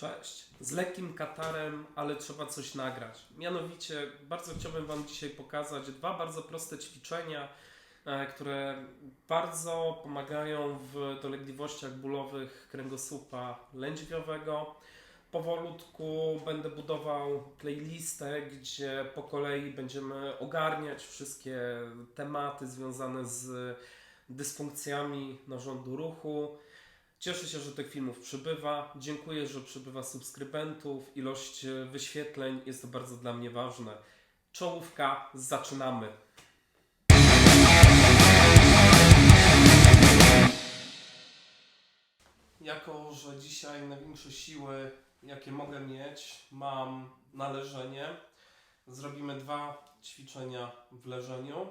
Cześć. Z lekkim katarem, ale trzeba coś nagrać. Mianowicie, bardzo chciałbym Wam dzisiaj pokazać dwa bardzo proste ćwiczenia, e, które bardzo pomagają w dolegliwościach bólowych kręgosłupa lędźwiowego. Powolutku będę budował playlistę, gdzie po kolei będziemy ogarniać wszystkie tematy związane z dysfunkcjami narządu ruchu. Cieszę się, że tych filmów przybywa. Dziękuję, że przybywa subskrybentów. Ilość e, wyświetleń jest to bardzo dla mnie ważne. Czołówka, zaczynamy. Jako, że dzisiaj największe siły, jakie mogę mieć, mam na leżenie, zrobimy dwa ćwiczenia w leżeniu.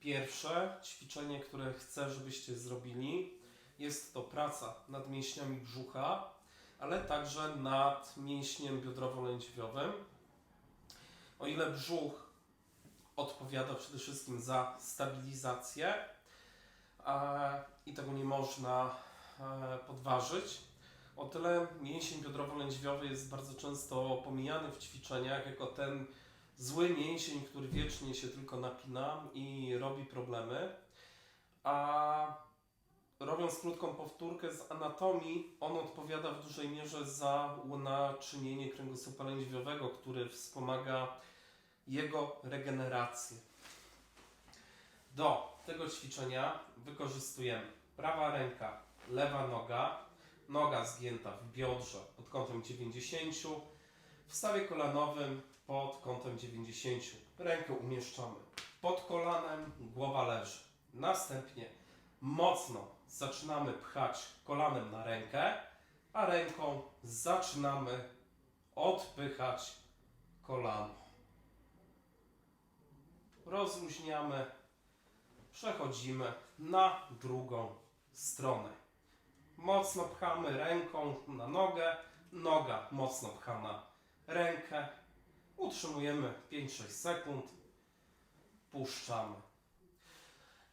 Pierwsze ćwiczenie, które chcę, żebyście zrobili, jest to praca nad mięśniami brzucha, ale także nad mięśniem biodrowo-lędźwiowym. O ile brzuch odpowiada przede wszystkim za stabilizację e, i tego nie można e, podważyć, o tyle mięsień biodrowo-lędźwiowy jest bardzo często pomijany w ćwiczeniach jako ten zły mięsień, który wiecznie się tylko napina i robi problemy. A robiąc krótką powtórkę z anatomii, on odpowiada w dużej mierze za naczynienie kręgosłupa lędźwiowego, który wspomaga jego regenerację. Do tego ćwiczenia wykorzystujemy prawa ręka, lewa noga, noga zgięta w biodrze pod kątem 90, w stawie kolanowym pod kątem 90. Rękę umieszczamy pod kolanem, głowa leży. Następnie mocno zaczynamy pchać kolanem na rękę, a ręką zaczynamy odpychać kolano. Rozluźniamy, przechodzimy na drugą stronę. Mocno pchamy ręką na nogę, noga mocno pcha na rękę. Utrzymujemy 5-6 sekund, puszczamy.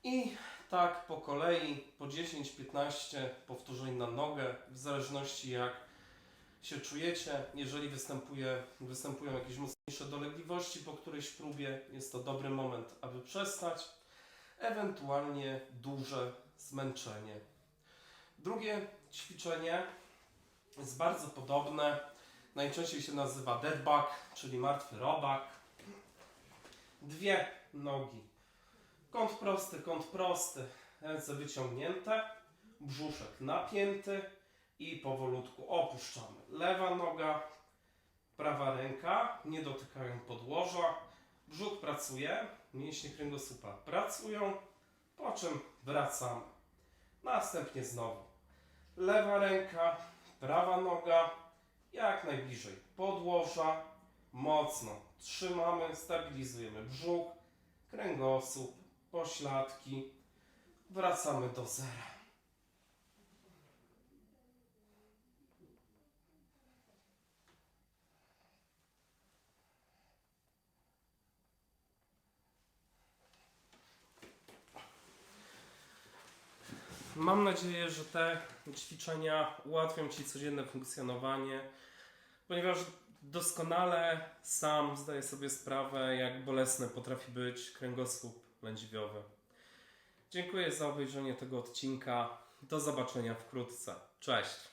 I tak po kolei, po 10-15 powtórzeń na nogę, w zależności jak się czujecie. Jeżeli występuje, występują jakieś mocniejsze dolegliwości po którejś próbie, jest to dobry moment, aby przestać. Ewentualnie duże zmęczenie. Drugie ćwiczenie jest bardzo podobne. Najczęściej się nazywa dead bug, czyli martwy robak. Dwie nogi Kąt prosty, kąt prosty, ręce wyciągnięte, brzuszek napięty i powolutku opuszczamy. Lewa noga, prawa ręka nie dotykają podłoża, brzuch pracuje, mięśnie kręgosłupa pracują, po czym wracamy. Następnie znowu lewa ręka, prawa noga, jak najbliżej podłoża, mocno trzymamy, stabilizujemy brzuch, kręgosłup, pośladki. Wracamy do zera. Mam nadzieję, że te ćwiczenia ułatwią Ci codzienne funkcjonowanie, ponieważ doskonale sam zdaję sobie sprawę, jak bolesny potrafi być kręgosłup lędźwiowy. Dziękuję za obejrzenie tego odcinka. Do zobaczenia wkrótce. Cześć!